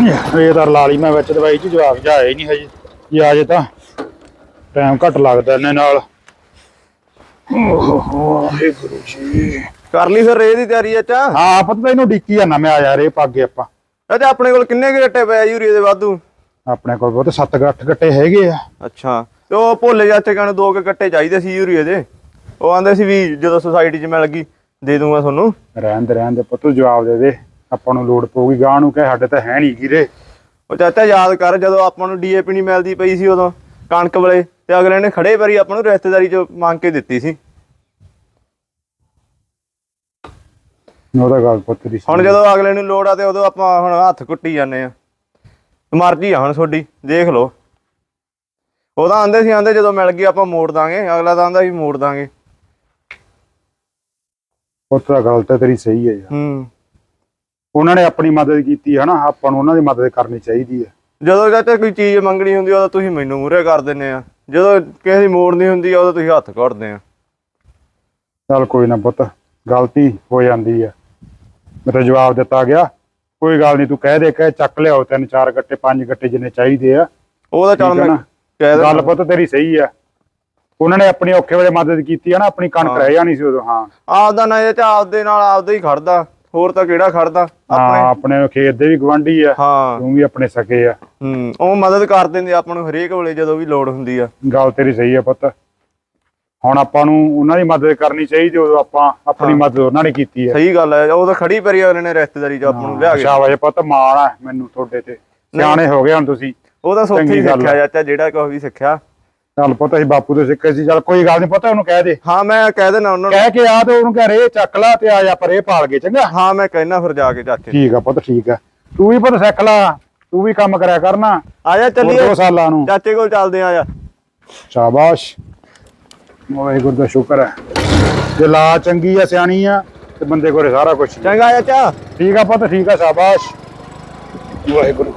ਇਹ ਤਾਂ ਲਾ ਲਈ ਮੈਂ ਵਿੱਚ ਦਵਾਈ ਚ ਜਵਾਬ ਜਾਇਆ ਹੀ ਨਹੀਂ ਹਜੇ। ਜੇ ਆ ਜੇ ਤਾਂ ਟਾਈਮ ਘੱਟ ਲੱਗਦਾ ਇਹਨੇ ਨਾਲ। ਵਾਹਿਗੁਰੂ ਜੀ। ਕਰ ਲਈ ਫਿਰ ਰੇ ਦੀ ਤਿਆਰੀ ਚਾਚਾ ਹਾਂ ਪਤਾ ਇਹਨੂੰ ਡਿੱਕੀ ਜਾਂਦਾ ਮੈਂ ਆ ਯਾਰ ਇਹ ਪੱਗੇ ਆਪਾਂ। ਚਾਚਾ ਆਪਣੇ ਕੋਲ ਕਿੰਨੇ ਕੁ ਗੱਟੇ ਪਏ ਯੂਰੀਏ ਦੇ ਵਾਧੂ? ਆਪਣੇ ਕੋਲ ਬਹੁਤ 7-8 ਗੱਟੇ ਹੈਗੇ ਆ। ਅੱਛਾ ਤੇ ਉਹ ਭੋਲੇ ਚਾਚੇ ਕਹਿੰਦੇ ਦੋ ਕੁ ਗੱਟੇ ਚਾਹੀਦੇ ਸੀ ਯੂਰੀਏ ਦੇ। ਉਹ ਆਂਦੇ ਸੀ ਵੀ ਜਦੋਂ ਸੁਸਾਇਟੀ 'ਚ ਮਿਲ ਗਈ ਦੇ ਦੂੰਗਾ ਤੁਹਾਨੂੰ। ਰਹਿਣ ਦੇ ਰਹਿਣ ਦੇ ਪੁੱਤ ਜਵਾਬ ਦੇ ਦੇ। ਆਪਾਂ ਨੂੰ ਲੋੜ ਪਊਗੀ ਗਾਂ ਨੂੰ ਕਹੇ ਸਾਡੇ ਤਾਂ ਹੈ ਨਹੀਂ ਗਿਰੇ ਉਹ ਚਾਚਾ ਯਾਦ ਕਰ ਜਦੋਂ ਆਪਾਂ ਨੂੰ ਡੀਏਪੀ ਨਹੀਂ ਮਿਲਦੀ ਪਈ ਸੀ ਉਦੋਂ ਕਣਕ ਵੇਲੇ ਤੇ ਅਗਲੇ ਨੇ ਖੜੇ ਵਾਰੀ ਆਪਾਂ ਨੂੰ ਰਿਸ਼ਤੇਦਾਰੀ 'ਚ ਮੰਗ ਕੇ ਦਿੱਤੀ ਸੀ। ਉਹਦਾ ਗੱਲ ਪੁੱਤ ਦੀ ਹੁਣ ਜਦੋਂ ਅਗਲੇ ਨੂੰ ਲੋੜ ਆ ਤੇ ਉਦੋਂ ਆਪਾਂ ਹੁਣ ਹੱਥ ਕੁੱਟੀ ਜਾਂਦੇ ਆ। ਮਰਜ਼ੀ ਆ ਹੁਣ ਤੁਹਾਡੀ ਦੇਖ ਲਓ। ਉਹਦਾ ਆਂਦੇ ਸੀ ਆਂਦੇ ਜਦੋਂ ਮਿਲ ਗਈ ਆਪਾਂ ਮੋੜ ਦਾਂਗੇ ਅਗਲਾ ਤਾਂ ਆਂਦਾ ਸੀ ਮੋੜ ਦਾਂਗੇ। ਪੁੱਤ ਦਾ ਗੱਲ ਤਾਂ ਤੇਰੀ ਸਹੀ ਹੈ ਯਾਰ। ਹੂੰ। ਉਹਨਾਂ ਨੇ ਆਪਣੀ ਮਦਦ ਕੀਤੀ ਹੈ ਨਾ ਆਪਾਂ ਨੂੰ ਉਹਨਾਂ ਦੀ ਮਦਦ ਕਰਨੀ ਚਾਹੀਦੀ ਹੈ। ਜਦੋਂ ਚਾਚਾ ਕੋਈ ਚੀਜ਼ ਮੰਗਣੀ ਹੁੰਦੀ ਆ ਉਦੋਂ ਤੁਸੀਂ ਮੈਨੂੰ ਮੂਹਰੇ ਕਰ ਦਿੰਦੇ ਆ। ਜਦੋਂ ਕਿਸੇ ਦੀ ਮੋੜਨੀ ਹੁੰਦੀ ਆ ਉਦੋਂ ਤੁਸੀਂ ਹੱਥ ਕੱਢਦੇ ਆ। ਚੱਲ ਕੋਈ ਨਾ ਪੁੱਤ ਗਲਤੀ ਹੋ ਜਾਂਦੀ ਹੈ ਮੇਰਾ ਜਵਾਬ ਦਿੱਤਾ ਗਿਆ। ਕੋਈ ਗੱਲ ਨਹੀਂ ਤੂੰ ਕਹਿ ਦੇ ਕਹਿ ਚੱਕ ਲਿਆਓ ਤਿੰਨ ਚਾਰ ਗੱਟੇ ਪੰਜ ਗੱਟੇ ਜਿੰਨੇ ਚਾਹੀਦੇ ਆ। ਉਹਦਾ ਚੱਲ ਠੀਕ ਹੈ ਮੈਂ? ਕਹਿ ਗੱਲ ਦਿੰਦਾ ਪੁੱਤ ਤੇਰੀ ਸਹੀ ਹੈ ਉਹਨਾਂ ਨੇ ਆਪਣੀ ਔਖੇ ਵੇਲੇ ਮਦਦ ਕੀਤੀ ਹੈ ਨਾ ਆਪਣੀ ਕਣਕ ਰਹਿ ਜਾਣੀ ਸੀ ਉਦੋਂ ਹਾਂ। ਆਪਦਾ ਨਾ ਚਾਚਾ ਆਪਦੇ ਨਾਲ ਆਪਦਾ ਹੀ ਖੜਦਾ। ਹੋਰ ਤਾਂ ਕਿਹੜਾ ਖੜਦਾ? ਆਪਣੇ? ਆਪਣੇ ਖੇਤ ਦੇ ਵੀ ਗਵਾਂਢੀ ਆ। ਹਾਂ। ਤੂੰ ਵੀ ਆਪਣੇ ਸਕੇ ਆ। ਹੂੰ ਉਹ ਮਦਦ ਕਰ ਦਿੰਦੇ ਆ ਆਪਾਂ ਨੂੰ ਹਰੇਕ ਵੇਲੇ ਜਦੋਂ ਵੀ ਲੋੜ ਹੁੰਦੀ ਆ। ਗੱਲ ਤੇਰੀ ਸਹੀ ਹੈ ਪੁੱਤ। ਹੁਣ ਆਪਾਂ ਨੂੰ ਉਹਨਾਂ ਦੀ ਮਦਦ ਕਰਨੀ ਚਾਹੀਦੀ ਉਦੋਂ ਆਪਾਂ ਆਪਣੀ ਮਦਦ ਉਹਨਾਂ ਨੇ ਕੀਤੀ ਹੈ ਸਹੀ ਗੱਲ ਹੈ ਉਹ ਤਾਂ ਖੜੀ ਪਰੀ ਅਗਲੇ ਨੇ ਰਿਸ਼ਤੇਦਾਰੀ ਚ ਆਪਾਂ ਨੂੰ ਲਿਆ ਕੇ। ਸ਼ਾਬਾਸ਼ ਪੁੱਤ ਮਾਣ ਆ ਮੈਨੂੰ ਤੁਹਾਡੇ ਤੇ। ਸਿਆਣੇ ਹੋ ਗਏ ਹੁਣ ਤੁਸੀਂ। ਉਹ ਤਾਂ ਸੋਥੀ ਸਿੱਖਿਆ ਆ। ਚਾਚਾ ਜਿਹੜਾ ਕੁਝ ਵੀ ਸਿੱਖਿਆ। ਚੱਲ ਪੁੱਤ ਅਸੀਂ ਬਾਪੂ ਤੋਂ ਸਿੱਖੇ ਸੀ। ਚੱਲ ਕੋਈ ਗੱਲ ਨਹੀਂ ਪੁੱਤ ਉਹਨੂੰ ਕਹਿ ਦੇ। ਹਾਂ ਮੈਂ ਕਹਿ ਦੇਣਾ ਉਹਨਾਂ ਨੂੰ। ਕਹਿ ਕੇ ਆ ਤੇ ਉਹਨੂੰ ਕਹਿ ਰੇ ਚੱਕ ਲਾ ਤੇ ਆ ਜਾ ਪਰੇ ਪਾਲ ਕੇ ਚੰਗਾ? ਹਾਂ ਮੈਂ ਕਹਿਣਾ ਫਿਰ ਜਾ ਕੇ ਚਾਚੇ ਠੀਕ ਆ ਪੁੱਤ ਠੀਕ ਆ। ਤੂੰ ਵੀ ਪੁੱਤ ਸਿੱਖ ਲਾ ਤੂੰ ਵੀ ਕੰਮ ਕਰਿਆ ਕਰਨਾ। ਆ ਜਾ ਹੋਰ ਚੱਲੀਏ ਦੋ ਸਾਲਾਂ ਨੂੰ। ਚਾਚੇ ਕੋਲ ਚੱਲਦੇ ਆ ਜਾ। ਸ਼ਾਬਾਸ਼। ਵਾਹਿਗੁਰੂ ਦਾ ਸ਼ੁਕਰ ਹੈ। ਜੇ ਲਾ ਚੰਗੀ ਆ ਸਿਆਣੀ ਆ ਤੇ ਬੰਦੇ ਕੋਲੇ ਸਾਰਾ ਕੁਝ ਚੰਗਾ ਚਾਚਾ ਠੀਕ ਆ ਪੁੱਤ ਠੀਕ ਆ ਸ਼ਾਬਾਸ਼। ਵਾਹਿਗੁਰੂ।